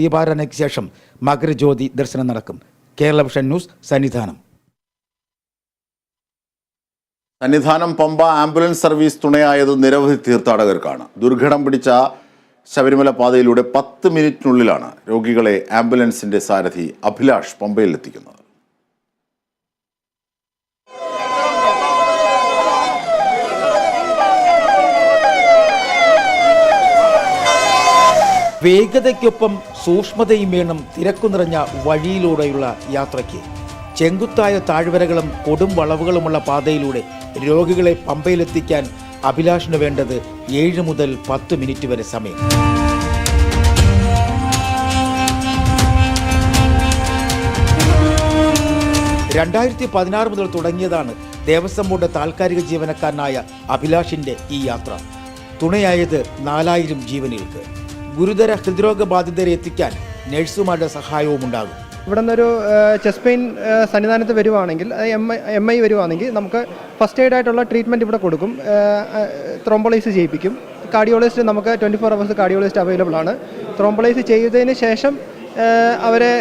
ദീപാരാധനയ്ക്ക് ശേഷം മകരജ്യോതി ദർശനം നടക്കും. Kerala vision news Sannidhanam. Sannidhanam Pamba ambulance service തുണയായത് നിരവധി തീർത്ഥാടകർക്കാണ്. ദുർഘടം പിടിച്ച ശബരിമല പാതയിലൂടെ പത്ത് മിനിറ്റിനുള്ളിലാണ് രോഗികളെ ആംബുലൻസിന്റെ സാരഥി അഭിലാഷ് പമ്പയിലെത്തിക്കുന്നത്. വേഗതയ്ക്കൊപ്പം സൂക്ഷ്മതയും വേണം തിരക്കു നിറഞ്ഞ വഴിയിലൂടെയുള്ള യാത്രയ്ക്ക്. ചെങ്കുത്തായ താഴ്വരകളും കൊടും വളവുകളുമുള്ള പാതയിലൂടെ രോഗികളെ പമ്പയിലെത്തിക്കാൻ അഭിലാഷിന് വേണ്ടത് ഏഴ് മുതൽ പത്ത് മിനിറ്റ് വരെ സമയം. രണ്ടായിരത്തി പതിനാറ് മുതൽ തുടങ്ങിയതാണ് ദേവസ്വം ബോർഡ് താൽക്കാലിക ജീവനക്കാരനായ അഭിലാഷിന്റെ ഈ യാത്ര. തുണയായത് നാലായിരം ജീവനുകൾക്ക് ഗുരുതര ഹൃദ്രോഗ ബാധിതരെ എത്തിക്കാൻ നഴ്സുമാരുടെ സഹായവും ഉണ്ടാകും. ഇവിടെ നിന്നൊരു ചെസ്റ്റ് പെയിൻ സന്നിധാനത്ത് വരുവാണെങ്കിൽ എം ഐ എം ഐ വരുവാണെങ്കിൽ നമുക്ക് ഫസ്റ്റ് എയ്ഡ് ആയിട്ടുള്ള ട്രീറ്റ്മെന്റ് ഇവിടെ കൊടുക്കും. ത്രോംബോളൈസ് ചെയ്യിപ്പിക്കും. കാർഡിയോളജിസ്റ്റ് നമുക്ക് twenty four hours cardiologist available ആണ്. ത്രോംബോളൈസ് ചെയ്തതിന് ശേഷം അവരെ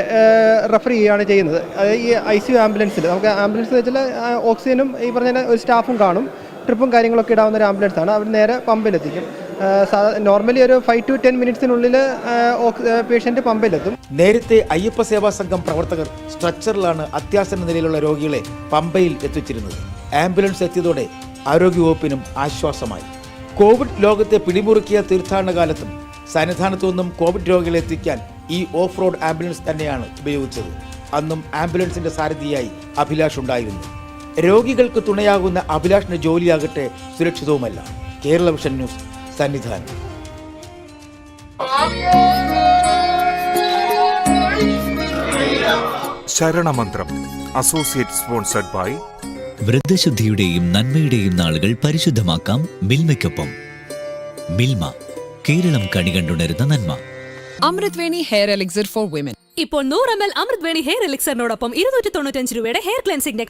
റെഫർ ചെയ്യുകയാണ് ചെയ്യുന്നത്. അതായത് ഈ ഐ സി യു ആംബുലൻസിൽ നമുക്ക് ആംബുലൻസ് എന്ന് വെച്ചാൽ ഓക്സിജനും ഈ പറഞ്ഞ ഒരു സ്റ്റാഫും കാണും. ട്രിപ്പും കാര്യങ്ങളൊക്കെ ഇടാവുന്ന ഒരു ആംബുലൻസ് ആണ്. അവർ നേരെ പമ്പിലെത്തിക്കും നോർമലി ഒരു ഫൈവ് ടു ടെൻ മിനിറ്റ്സിനുള്ളിൽ പേഷ്യന്റ് പമ്പിലെത്തും. നേരത്തെ അയ്യപ്പ സേവാ സംഘം പ്രവർത്തകർ സ്ട്രക്ചറിലാണ് അത്യാസന്ന നിലയിലുള്ള രോഗികളെ പമ്പയിൽ എത്തിച്ചിരുന്നത്. ആംബുലൻസ് എത്തിയതോടെ ആരോഗ്യവകുപ്പിനും ആശ്വാസമായി. കോവിഡ് ലോകത്തെ പിടിമുറുക്കിയ തീർത്ഥാടന കാലത്തും സന്നിധാനത്തു നിന്നും കോവിഡ് രോഗികളെ എത്തിക്കാൻ ഈ ഓഫ് റോഡ് ആംബുലൻസ് തന്നെയാണ് ഉപയോഗിച്ചത്. അന്നും ആംബുലൻസിന്റെ സാരഥിയായി അഭിലാഷ് ഉണ്ടായിരുന്നു. രോഗികൾക്ക് തുണയാകുന്ന അഭിലാഷിന്റെ ജോലിയാകട്ടെ സുരക്ഷിതവുമല്ല. Kerala vision news Sannidhanam. ശരണമന്ത്രം. Associate sponsored by വൃദ്ധശുദ്ധിയുടെയും നന്മയുടെയും നാളുകൾ പരിശുദ്ധമാക്കാം മിൽമയ്ക്കൊപ്പം. മിൽമ കേരളം കണികണ്ടുണരുന്ന നന്മ. Amruthveni hair elixir for women. ഇപ്പോൾ നൂറ് എം എൽ അമൃത് വേണി ഹെയർ എലിക്സറിനോടൊപ്പം ഇരുന്നൂറ്റി തൊണ്ണൂറ്റഞ്ച് രൂപയുടെ ഹെയർ ക്ലെൻസിംഗ് നെക്ടർ